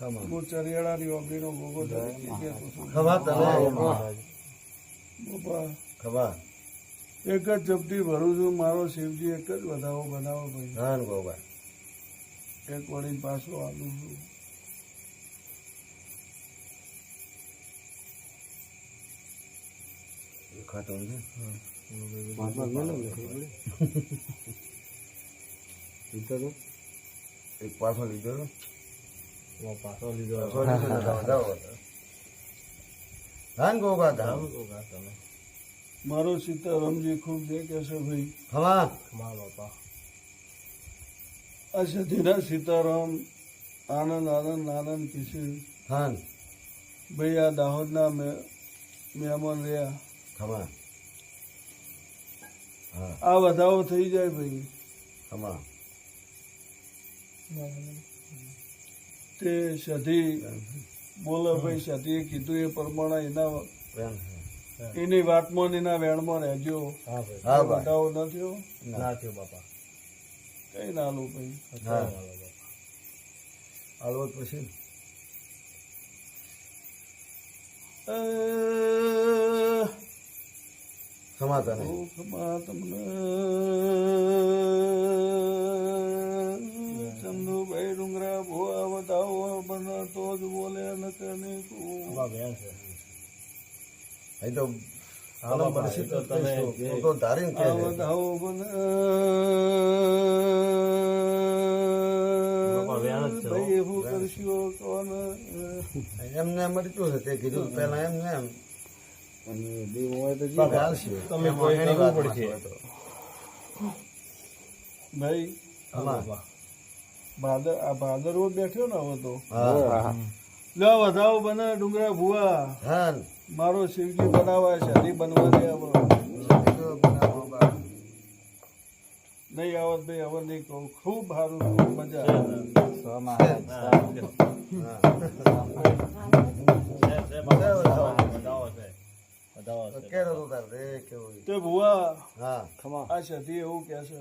હું ચરિયાળાની ઓગણીનો ગોગો. ખબર એક જ જપટી ભરું છું મારો શિવજી એક જ વધાવો બનાવો ભાઈ. ધન બાબા એક વળી પાછો આલું છું. ખાતો ને એક પાછો લીધો પાછો લીધો. ધન ગોબા મારો સીતારામજી ખૂબ જે કે છે ભાઈ? ખમા આ સધીના સીતારામ આનંદ આનંદ આનંદ કિશોર હાન ભાઈ, આ દાહોદના મહેમાન રહ્યા. ખમા આ વધાવો થઈ જાય ભાઈ. ખમા. તે સધી બોલાભાઈ સધીએ કીધું એ પ્રમાણે એના એની વાતમાં ને એના વેણમાં રહેજો. હા ભાઈ. વધાવો ન થયો? ના. થયો બાપા. કઈ ના લો ભાઈ. હા. પછી? અ, ખમા તને દુઃખમાં તમને બનાતો જ બોલે અહીં તો તો તમે તો ધારીને કે એમને મરતું છે તે કીધું પેલા એમ ને એમ. અને. એમાં એની હોય તો. ભાઈ. ભાદર આ ભાદરવો બેઠ્યો ને હવે તો. લો વધાવો બને ડુંગરા ભુવા. મારો શિવજી બનાવવા છે હરી બનવા દે હવે. નહીં આવત ભાઈ હવે નહીં કહું. ખૂબ સારું મજા આવે. કેરો તો રે કેવું તે ભુવા હા. આ સધી એવું કે છે.